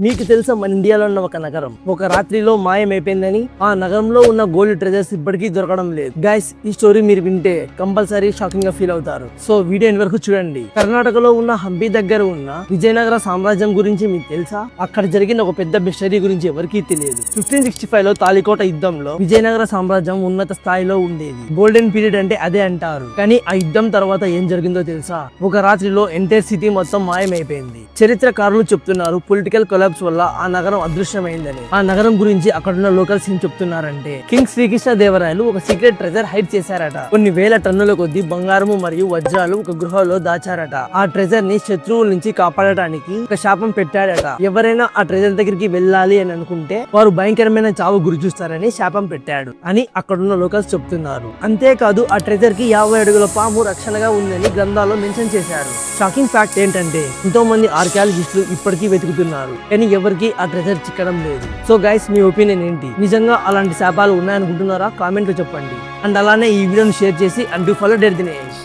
మీకు తెలుసా మన ఇండియాలో ఉన్న ఒక నగరం. ఒక రాత్రిలో మాయమైపోయిందని ఆ నగరంలో ఉన్న గోల్డ్ ట్రెజర్స్ ఇప్పటికీ దొరకడం లేదు. గైస్ ఈ స్టోరీ మీరు వింటే కంపల్సరీ షాకింగ్గా ఫీల్ అవుతారు. సో వీడియో వరకు చూడండి. కర్ణాటకలో ఉన్న హంపి దగ్గర ఉన్న విజయనగర సామ్రాజ్యం గురించి మీకు తెలుసా? అక్కడ జరిగిన ఒక పెద్ద మిస్టరీ గురించి ఎవరికీ తెలియదు. ఫిఫ్టీన్ సిక్స్టీ ఫైవ్లో తాలికోట యుద్ధంలో విజయనగర సామ్రాజ్యం ఉన్నత స్థాయిలో ఉండేది. గోల్డెన్ పీరియడ్ అంటే అదే అంటారు. కానీ ఆ యుద్ధం తర్వాత ఏం జరిగిందో తెలుసా? ఒక రాత్రిలో ఎంటైర్ సిటీ మొత్తం మాయమైపోయింది. చరిత్రకారులు చెప్తున్నారు పొలిటికల్ కొలాబ్స్ వల్ల ఆ నగరం అదృశ్యమైందని. ఆ నగరం గురించి అక్కడున్న లోకల్స్ ఏం చెప్తున్నారంటే కింగ్ శ్రీకృష్ణ దేవరాయలు ఒక సీక్రెట్ ట్రెజర్ హైడ్ చేశారట. కొన్ని వేల టన్నుల కొద్ది బంగారము మరియు వజ్రాలు ఒక గృహలో దాచారట. ఆ ట్రెజర్ని శత్రువుల నుంచి కాపాడటానికి ఒక శాపం పెట్టాడట ఎవరైనా ఆ ట్రెజర్ దగ్గరికి వెళ్ళాలి అని అనుకుంటే వారు భయంకరమైన చావు గురి చూస్తారని శాపం పెట్టాడు అని అక్కడున్న లోకల్స్ చెప్తున్నారు. అంతేకాదు ఆ ట్రెజర్కి యాభై అడుగుల పాము రక్షణగా ఉందని గ్రంథాల్లో మెన్షన్ చేశారు. షాకింగ్ ఫ్యాక్ట్ ఏంటంటే ఎంతో మంది ఆర్కియాలజిస్టులు ఇప్పటికీ వెతుకుతున్నారు. కానీ ఎవరికి ఆ ట్రెజర్ చిక్కడం లేదు. సో గైస్ మీ ఒపీనియన్ ఏంటి? నిజంగా అలాంటి శాపాలు ఉన్నాయనుకుంటున్నారా? కామెంట్లో చెప్పండి. అండ్ అలానే ఈ వీడియోని షేర్ చేసి అండ్ ఫాలో డెర్ దినేష్